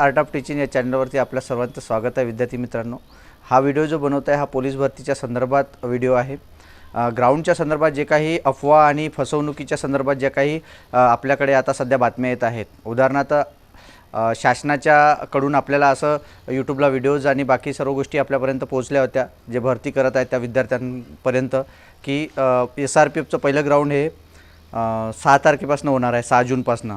Art of teaching या चॅनलवरती आपल्या सर्वांचं स्वागत आहे. विद्यार्थी मित्रांनो हा व्हिडिओ जो बनवत आहे हा पोलीस भरतीच्या संदर्भात व्हिडिओ आहे. ग्राउंडच्या संदर्भात जे काही अफवा आणि फसवणुकीच्या संदर्भात ज्या काही आपल्याकडे आता सध्या बातम्या येत आहेत. उदाहरणार्थ शासनाच्याकडून शासनाच्या कडून आपल्याला असं यूट्यूबला व्हिडिओज आणि बाकी सर्व गोष्टी आपल्यापर्यंत पोहोचल्या होत्या जे भरती करत आहेत त्या विद्यार्थ्यांपर्यंत की एस आर पी एफचं पहिलं ग्राउंड हे सहा तारखेपासून होणार आहे सहा जूनपासून.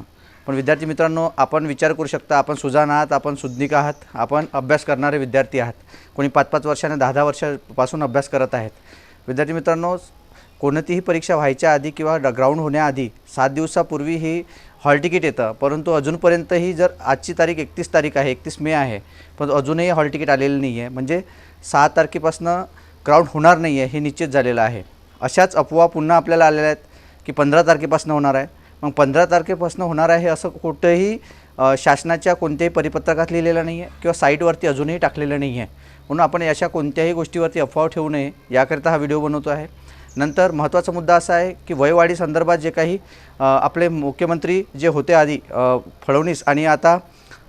पण विद्यार्थी मित्रांनो आपण विचार करू शकता आपण सुजाण आहात आपण सुज्ञिक आहात आपण अभ्यास करणारे विद्यार्थी आहात. कोणी पाच पाच वर्षाने दहा दहा वर्षापासून अभ्यास करत आहेत. विद्यार्थी मित्रांनो कोणतीही परीक्षा व्हायच्या आधी किंवा ड- ग्राउंड होण्याआधी सात दिवसापूर्वी ही हॉल तिकीट येतं. परंतु अजूनपर्यंतही जर आजची तारीख एकतीस तारीख आहे एकतीस मे आहे पण अजूनही हॉल तिकीट आलेलं नाही आहे म्हणजे सहा तारखेपासून ग्राउंड होणार नाही आहे हे निश्चित झालेलं आहे. अशाच अफवा पुन्हा आपल्याला आलेल्या आहेत की पंधरा तारखेपासून होणार आहे. मग पंधरा तारखेपासून होणार आहे असं कुठंही शासनाच्या कोणत्याही परिपत्रकात लिहिलेलं नाही आहे किंवा साईटवरती अजूनही टाकलेलं नाही आहे म्हणून आपण अशा कोणत्याही गोष्टीवरती अफवा ठेवू नये. याकरिता हा व्हिडिओ बनवतो आहे. नंतर महत्त्वाचा मुद्दा असा आहे की वयवाढी संदर्भात जे काही आपले मुख्यमंत्री जे होते आधी फडणवीस आणि आता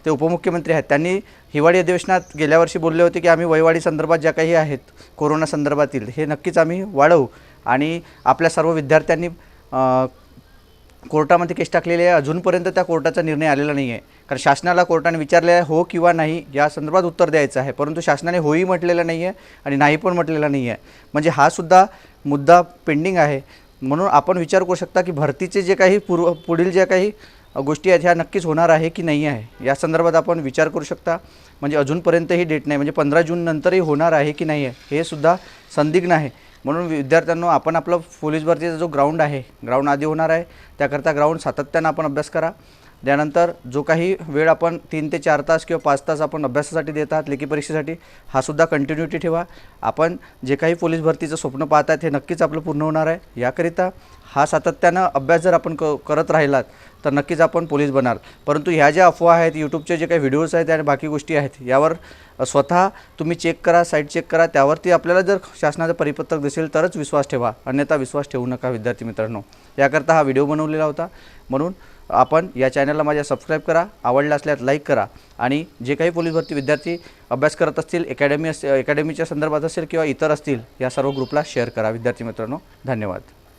ते उपमुख्यमंत्री आहेत त्यांनी हिवाळी अधिवेशनात गेल्या वर्षी बोलले होते की आम्ही वयवाढी संदर्भात ज्या काही आहेत कोरोना संदर्भातील हे नक्कीच आम्ही वाढवू. आणि आपल्या सर्व विद्यार्थ्यांनी कोर्टामध्ये केस टाकलेली आहे. अजूनपर्यंत त्या कोर्टाचा निर्णय आलेला नाही आहे कारण शासनाला कोर्टाने विचारले आहे हो किंवा नाही या संदर्भात उत्तर द्यायचं आहे. परंतु शासनाने होही म्हटलेलं नाही आहे आणि नाही पण म्हटलेलं नाही आहे म्हणजे हा सुद्धा मुद्दा पेंडिंग आहे. म्हणून आपण विचार करू शकता की भरतीचे जे काही पूर्व पुढील ज्या काही गोष्टी आहेत ह्या नक्कीच होणार आहे की नाही आहे? या संदर्भात आपण विचार करू शकता. म्हणजे अजूनपर्यंतही डेट नाही. म्हणजे पंधरा जून नंतरही होणार आहे की नाही आहे हे सुद्धा संदिग्ध आहे. म्हणून विद्यार्थ्यांनो आपण आपलं पोलीस भरतीचा जो ग्राउंड आहे ग्राउंड आधी होणार आहे त्याकरता ग्राउंड सातत्यानं आपण अभ्यास करा. त्यानंतर जो काही वेळ आपण तीन ते चार तास किंवा पाच तास आपण अभ्यासासाठी देत आहात लेखी परीक्षेसाठी हा सुद्धा कंटिन्युटी ठेवा. आपण जे काही पोलीस भरतीचं स्वप्न पाहत आहेत हे नक्कीच आपलं पूर्ण होणार आहे. याकरिता हा सातत्यानं अभ्यास जर आपण क करत राहिलात तर नक्कीच आपण पोलीस बनाल परंतु ह्या ज्या अफवा आहेत यूट्यूबचे जे काही व्हिडिओज आहेत आणि बाकी गोष्टी आहेत यावर स्वतः तुम्ही चेक करा साईट चेक करा. त्यावरती आपल्याला जर शासनाचं परिपत्रक दिसेल तरच विश्वास ठेवा. अन्यथा विश्वास ठेवू नका विद्यार्थी मित्रांनो. याकरता हा व्हिडिओ बनवलेला होता. म्हणून आपण या चॅनलला माझ्या सबस्क्राईब करा आवडला असल्यास लाईक करा आणि जे काही पोलीस भरती विद्यार्थी अभ्यास करत असतील अकॅडमी अस अकॅडमीच्या संदर्भात असेल किंवा इतर असतील या सर्व ग्रुपला शेअर करा. विद्यार्थी मित्रांनो धन्यवाद.